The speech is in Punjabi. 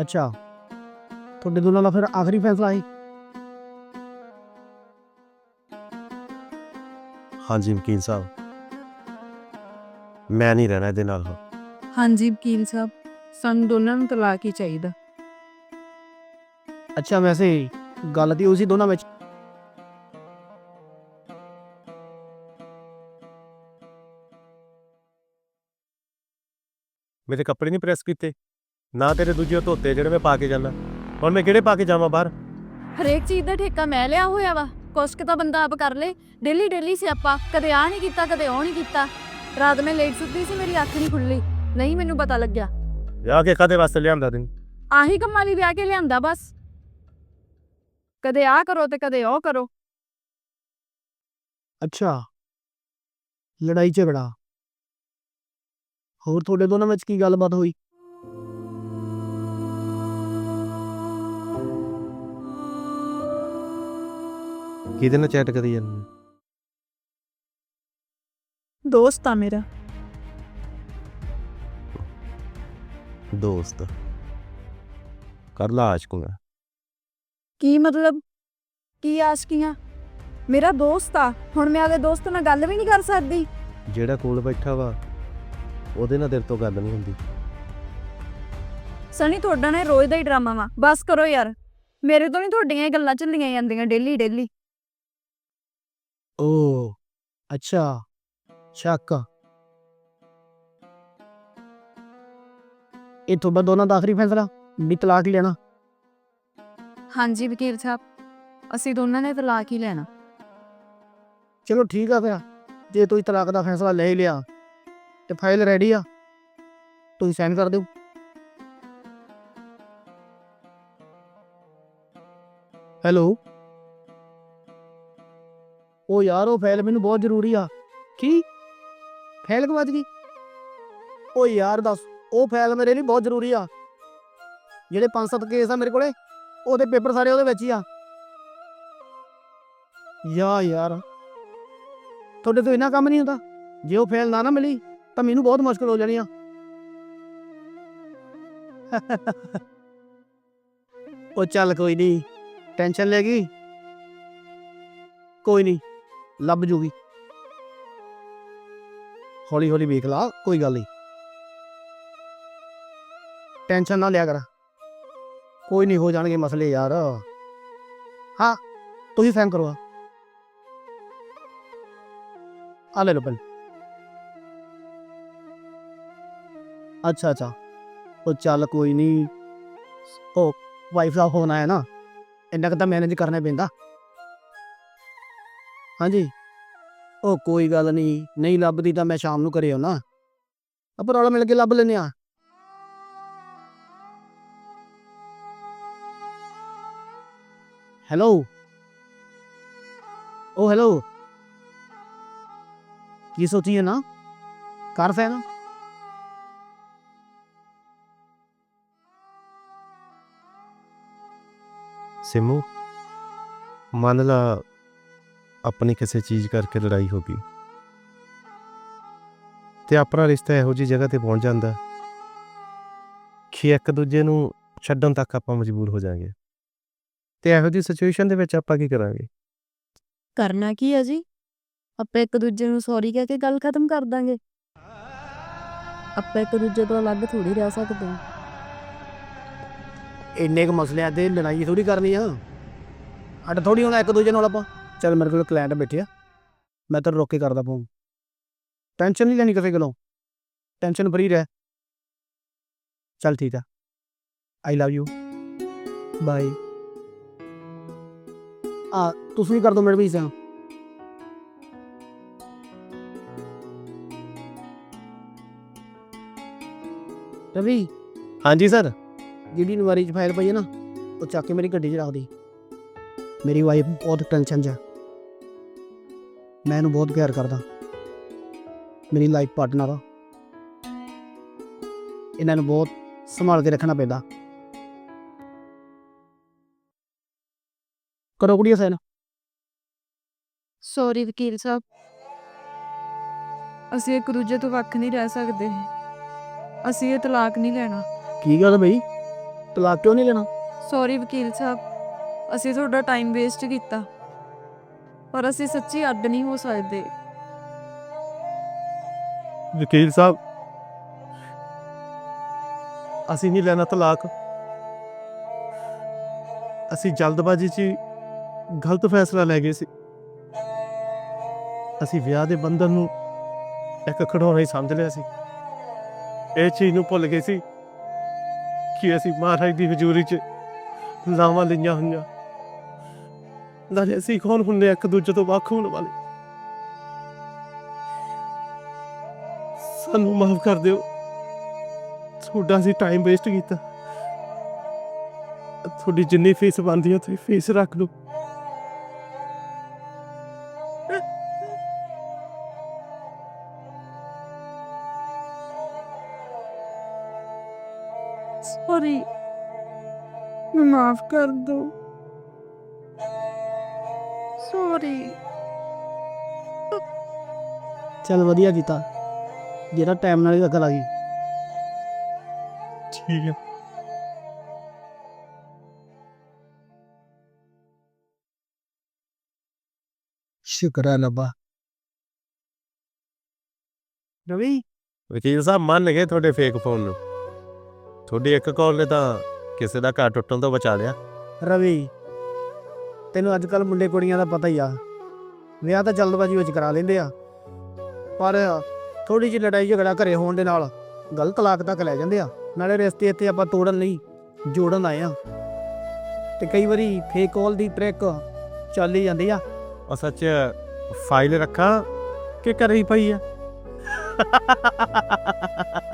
ਅੱਛਾ। ਤੁਹਾਡੇ ਦੋਨਾਂ ਦਾ ਫਿਰ ਆਖਰੀ ਫੈਸਲਾ ਹੈ ਹਾਂਜੀ ਵਕੀਲ ਸਾਹਿਬ। ਮੈਂ ਨਹੀਂ ਰਹਿਣਾ ਇਹਦੇ ਨਾਲ। ਹੁਣ। ਹਾਂਜੀ ਵਕੀਲ ਸਾਹਿਬ ਸਾਨੂੰ ਦੋਨਾਂ ਨੂੰ ਤਲਾਕ ਹੀ ਚਾਹੀਦਾ। ਅੱਛਾ ਵੈਸੇ ਗੱਲ ਤੇ ਉਸੇ ਦੋਨਾਂ ਵਿੱਚ। ਮੇਰੇ ਕੱਪੜੇ ਨਹੀਂ ਪ੍ਰੈਸ ਕੀਤੇ। ਨਾ ਤੇਰੇ ਦੂਜੇ ਧੋਤੇ ਜਿਹੜੇ ਮੈਂ ਪਾ ਕੇ ਜਾਣਾ ਹੁਣ ਮੈਂ ਕਿਹੜੇ ਪਾ ਕੇ ਜਾਵਾਂ ਬਾਹਰ? ਹਰੇਕ ਚੀਜ਼ ਦਾ ਠੇਕਾ ਮੈਂ ਲਿਆ ਹੋਇਆ ਵਾ। ਕੁਛ ਕੁ ਤਾਂ ਬੰਦਾ ਆਪ ਕਰ ਲੇ। ਡੇਲੀ ਡੇਲੀ ਸਿਆਪਾ। ਕਦੇ ਆ ਨਹੀਂ ਕੀਤਾ ਕਦੇ ਉਹ ਨਹੀਂ ਕੀਤਾ। ਰਾਤ ਮੈਂ ਲੇਟ ਸੁੱਤੀ ਸੀ ਮੇਰੀ ਅੱਖ ਨਹੀਂ ਖੁੱਲੀ ਨਹੀਂ ਮੈਨੂੰ ਪਤਾ ਲੱਗਿਆ। ਜਾ ਕੇ ਕਦੇ ਵਾਸਤੇ ਲਿਆਂਦਾ ਤੈਨੂੰ? ਆਹੀ ਕੰਮਾਂ ਲਈ ਵਿਆਹ ਕੇ ਲਿਆਂਦਾ ਬਸ। ਕਦੇ ਆ ਕਰੋ ਤੇ ਕਦੇ ਉਹ ਕਰੋ। ਅੱਛਾ। ਲੜਾਈ ਝਗੜਾ। ਹੋਰ ਤੁਹਾਡੇ ਦੋਨਾਂ ਵਿੱਚ ਕੀ ਗੱਲਬਾਤ ਹੋਈ? ਕਿਹਦੇ ਨਾਲ ਚੈਟ ਕਰੀ ਜਾਂਦੀ ਦੋਸਤ ਆ ਮੇਰਾ। ਦੋਸਤ। ਕਰ ਲਾ ਆਸ਼ਕੂਗਾ ਕੀ ਮਤਲਬ? ਕੀ ਆਸ਼ਕੀਆਂ ਮੇਰਾ ਦੋਸਤ ਆ। ਹੁਣ ਮੈਂ ਆਗੇ ਦੋਸਤ ਨਾਲ ਗੱਲ ਵੀ ਨਹੀਂ ਕਰ ਸਕਦੀ। ਜਿਹੜਾ ਕੋਲ ਬੈਠਾ ਵਾ ਉਹਦੇ ਨਾਲ ਤੇਰੇ ਤੋਂ ਗੱਲ ਨਹੀਂ ਹੁੰਦੀ। ਸਣੀ ਤੁਹਾਡਾ ਨੇ ਰੋਜ਼ ਦਾ ਹੀ ਡਰਾਮਾ ਵਾ। ਬਸ ਕਰੋ ਯਾਰ। ਮੇਰੇ ਤੋਂ ਨਹੀਂ ਤੁਹਾਡੀਆਂ ਇਹ ਗੱਲਾਂ ਚੱਲੀਆਂ ਜਾਂਦੀਆਂ ਡੇਲੀ ਡੇਲੀ ਓ ਅੱਛਾ ਸ਼ੱਕ ਇਹ ਤੁਹਾਡਾ ਦੋਨਾਂ ਦਾ ਆਖਰੀ ਫੈਸਲਾ ਵੀ ਤਲਾਕ ਹੀ ਲੈਣਾ ਹਾਂਜੀ ਵਕੀਲ ਸਾਹਿਬ ਅਸੀਂ ਦੋਨਾਂ ਨੇ ਤਲਾਕ ਹੀ ਲੈਣਾ ਚਲੋ ਠੀਕ ਆ ਫਿਰ ਜੇ ਤੁਸੀਂ ਤਲਾਕ ਦਾ ਫੈਸਲਾ ਲੈ ਹੀ ਲਿਆ ਤੇ ਫਾਈਲ ਰੈਡੀ ਆ ਤੁਸੀਂ ਸਾਈਨ ਕਰ ਦਿਓ ਹੈਲੋ ਉਹ ਯਾਰ ਉਹ ਫਾਈਲ ਮੈਨੂੰ ਬਹੁਤ ਜ਼ਰੂਰੀ ਆ। ਕੀ? ਫਾਈਲ ਗਵਾਚ ਗਈ? ਉਹ ਯਾਰ, ਦੱਸ ਉਹ ਫਾਈਲ ਮੇਰੇ ਲਈ ਬਹੁਤ ਜ਼ਰੂਰੀ ਆ। ਜਿਹੜੇ ਪੰਜ ਸੱਤ ਕੇਸ ਆ ਮੇਰੇ ਕੋਲੇ, ਉਹਦੇ ਪੇਪਰ ਸਾਰੇ ਉਹਦੇ ਵਿੱਚ ਹੀ ਆ। ਯਾ ਯਾਰ, ਤੁਹਾਡੇ ਤੋਂ ਇੰਨਾ ਕੰਮ ਨਹੀਂ ਹੁੰਦਾ? ਜੇ ਉਹ ਫੇਲ ਨਾ ਨਾ ਮਿਲੀ, ਤਾਂ ਮੈਨੂੰ ਬਹੁਤ ਮੁਸ਼ਕਲ ਹੋ ਜਾਣੀ ਆ। ਉਹ ਚੱਲ ਕੋਈ ਨਹੀਂ, ਟੈਨਸ਼ਨ ਲੈ ਗਈ। ਕੋਈ ਨਹੀਂ। ਲੱਭ ਜੂਗੀ। ਹੌਲੀ ਹੌਲੀ ਵੇਖ ਲਾ, ਕੋਈ ਗੱਲ ਨਹੀਂ। ਟੈਨਸ਼ਨ ਨਾ ਲਿਆ ਕਰ। ਕੋਈ ਨਹੀਂ, ਹੋ ਜਾਣਗੇ ਮਸਲੇ ਯਾਰ। ਹਾਂ, ਤੁਸੀਂ ਸਾਈਨ ਕਰੋ। ਆ ਲੈ ਲਓ ਪਹਿਲੇ ਅੱਛਾ ਅੱਛਾ। ਉਹ ਚੱਲ ਕੋਈ ਨਹੀਂ। ਉਹ ਵਾਈਫ ਦਾ ਹੋਣਾ ਹੈ ਨਾ। ਇੰਨਾ ਕੁ ਤਾਂ ਮੈਨੇਜ ਕਰਨਾ ਪੈਂਦਾ। ਹਾਂਜੀ। ਉਹ ਕੋਈ ਗੱਲ ਨਹੀਂ। ਨਹੀਂ ਲੱਭਦੀ ਤਾਂ ਮੈਂ ਸ਼ਾਮ ਨੂੰ ਘਰੇ ਆਉਣਾ ਆਪਾਂ ਰੌਲਾ ਮਿਲ ਕੇ ਲੱਭ ਲੈਨੇ ਆ ਹੈਲੋ। ਉਹ ਹੈਲੋ। ਕੀ ਸੋਚੀ ਹੈ ਨਾ ਕਰ ਫੈਨ। ਸਿਮੂ, ਮੰਨ ਲਾ ਆਪਣੀ ਕਿਸੇ ਚੀਜ਼ ਕਰਕੇ ਲੜਾਈ ਹੋ ਗਈ। ਤੇ ਆਪਣਾ ਰਿਸ਼ਤਾ ਇਹੋ ਜੀ ਜਗ੍ਹਾ ਤੇ ਪਹੁੰਚ ਜਾਂਦਾ ਕਿ ਇੱਕ ਦੂਜੇ ਨੂੰ ਛੱਡਣ ਤੱਕ ਆਪਾਂ ਮਜਬੂਰ ਹੋ ਜਾਾਂਗੇ ਤੇ ਇਹੋ ਜੀ ਸਿਚੁਏਸ਼ਨ ਦੇ ਵਿੱਚ ਆਪਾਂ ਕੀ ਕਰਾਂਗੇ? ਕਰਨਾ ਕੀ ਆ ਜੀ? ਆਪਾਂ ਇੱਕ ਦੂਜੇ ਨੂੰ ਸੌਰੀ ਕਹਿ ਕੇ ਗੱਲ ਖਤਮ ਕਰ ਦਾਂਗੇ। ਆਪਾਂ ਇੱਕ ਦੂਜੇ ਤੋਂ ਅਲੱਗ ਥੋੜੀ ਰਹਿ ਸਕਦੇ ਹਾਂ। ਇੰਨੇ ਕੁ ਮਸਲਿਆਂ ਤੇ ਲੜਾਈ ਥੋੜੀ ਕਰਨੀ ਆ। ਅੱਡ ਥੋੜੀ ਹੋਣਾ ਇੱਕ ਦੂਜੇ ਨਾਲ ਆਪਾਂ। ਚੱਲ ਮੇਰੇ ਕੋਲ ਕਲਾਇੰਟ ਬੈਠੇ ਆ। ਮੈਂ ਤੈਨੂੰ ਰੋਕ ਕੇ ਕਰਦਾ ਫੋਨ ਟੈਨਸ਼ਨ ਨਹੀਂ ਲੈਣੀ ਕਿਸੇ ਗੱਲੋਂ। ਟੈਨਸ਼ਨ ਫਰੀ ਰਹਿ। ਚੱਲ ਠੀਕ ਆ। ਆਈ ਲਵ ਯੂ ਬਾਏ ਆ ਤੁਸੀਂ ਵੀ ਕਰ ਦੋ ਮੇਰੇ ਵੀ ਸਾਂ ਰਵੀ? ਹਾਂਜੀ ਸਰ। ਜਿਹੜੀ ਇਨਵਾਰੀ ਚ ਫਾਈਲ ਪਈ ਹੈ ਨਾ ਉਹ ਚੱਕ ਕੇ ਮੇਰੀ ਗੱਡੀ 'ਚ ਰੱਖ ਦੀ। ਮੇਰੀ ਵਾਈਫ ਬਹੁਤ ਟੈਨਸ਼ਨ 'ਚ ਆ। ਮੈਂ ਇਹਨੂੰ ਬਹੁਤ ਪਿਆਰ ਕਰਦਾ। ਮੇਰੀ ਲਾਈਫ ਪਾਰਟਨਰ ਆ। ਇਹਨਾਂ ਨੂੰ ਬਹੁਤ ਸੰਭਾਲ ਕੇ ਰੱਖਣਾ ਪੈਂਦਾ। ਕਰੋ ਕੁੜੀਆ ਸੈਨ ਸੌਰੀ ਵਕੀਲ ਸਾਹਿਬ। ਅਸੀਂ ਇੱਕ ਦੂਜੇ ਤੋਂ ਵੱਖ ਨਹੀਂ ਰਹਿ ਸਕਦੇ। ਅਸੀਂ ਇਹ ਤਲਾਕ ਨਹੀਂ ਲੈਣਾ। ਕੀ ਗੱਲ ਬਈ? ਤਲਾਕ ਕਿਉਂ ਨਹੀਂ ਲੈਣਾ? ਸੌਰੀ ਵਕੀਲ ਸਾਹਿਬ। ਅਸੀਂ ਤੁਹਾਡਾ ਟਾਈਮ ਵੇਸਟ ਕੀਤਾ। ਪਰ ਅਸੀਂ ਸੱਚੀ ਅੱਡ ਨਹੀਂ ਹੋ ਸਕਦੇ। ਵਕੀਲ ਸਾਹਿਬ, ਅਸੀਂ ਨਹੀਂ ਲੈਣਾ ਤਲਾਕ। ਅਸੀਂ ਜਲਦਬਾਜ਼ੀ 'ਚ ਹੀ ਗਲਤ ਫੈਸਲਾ ਲੈ ਗਏ ਸੀ। ਅਸੀਂ ਵਿਆਹ ਦੇ ਬੰਧਨ ਨੂੰ ਇੱਕ ਖਿਡੌਣਾ ਹੀ ਸਮਝ ਲਿਆ ਸੀ। ਇਹ ਚੀਜ਼ ਨੂੰ ਭੁੱਲ ਗਏ ਸੀ ਕਿ ਅਸੀਂ ਮਹਾਰਾਜ ਦੀ ਹਜ਼ੂਰੀ 'ਚ ਲਾਵਾਂ ਲਈਆਂ ਹੋਈਆਂ। ਨਾਲੇ ਅਸੀਂ ਕੌਣ ਹੁੰਦੇ ਹਾਂ ਇੱਕ ਦੂਜੇ ਤੋਂ ਵੱਖ ਹੋਣ ਵਾਲੇ? ਸਾਨੂੰ ਮਾਫ ਕਰ ਦਿਓ। ਤੁਹਾਡਾ ਅਸੀਂ ਟਾਈਮ ਵੇਸਟ ਕੀਤਾ। ਤੁਹਾਡੀ ਜਿੰਨੀ ਫੀਸ ਬਣਦੀ ਹੈ ਤੁਸੀਂ ਫੀਸ ਰੱਖ ਲਓ। ਸੌਰੀ ਮਾਫ ਕਰ ਦੋ ਸੌਰੀ। ਚੱਲ ਵਧੀਆ ਕੀਤਾ। ਜਿਹੜਾ ਟਾਈਮ ਨਾਲ ਹੀ ਅਕਲ ਆ ਗਈ ਠੀਕ ਹੈ। ਸ਼ੁਕਰ ਹੈ ਰੱਬਾ। ਰਵੀ। ਵਕੀਲ ਸਾਹਿਬ ਮੰਨ ਗਏ ਤੁਹਾਡੇ ਫੇਕ ਫੋਨ ਨੂੰ। ਤੁਹਾਡੀ ਇੱਕ ਕਾਲ ਨੇ ਤਾਂ ਕਿਸੇ ਦਾ ਘਰ ਟੁੱਟਣ ਤੋਂ ਬਚਾ ਲਿਆ। ਰਵੀ ਤੈਨੂੰ ਅੱਜ ਕੱਲ ਮੁੰਡੇ ਕੁੜੀਆਂ ਦਾ ਪਤਾ ਹੀ ਆ। ਵਿਆਹ ਤਾਂ ਜਲਦਬਾਜ਼ੀ ਵਿੱਚ ਕਰਾ ਲੈਂਦੇ ਆ। ਪਰ ਥੋੜੀ ਜਿਹੀ ਲੜਾਈ ਝਗੜਾ ਘਰੇ ਹੋਣ ਦੇ ਨਾਲ ਗਲਤ ਤਲਾਕ ਤੱਕ ਲੈ ਜਾਂਦੇ ਆ। ਨਾਲੇ ਰਿਸ਼ਤੇ ਇੱਥੇ ਆਪਾਂ ਤੋੜਨ ਲਈ ਜੋੜਨ ਆਏ ਆ। ਤੇ ਕਈ ਵਾਰੀ ਫੇਕ ਕਾਲ ਦੀ ਟ੍ਰਿਕ ਚੱਲ ਹੀ ਜਾਂਦੀ ਆ। ਉਹ ਸੱਚ ਫਾਈਲ ਰੱਖਾਂ ਕਿ ਘਰੇ ਹੀ ਪਈ ਆ?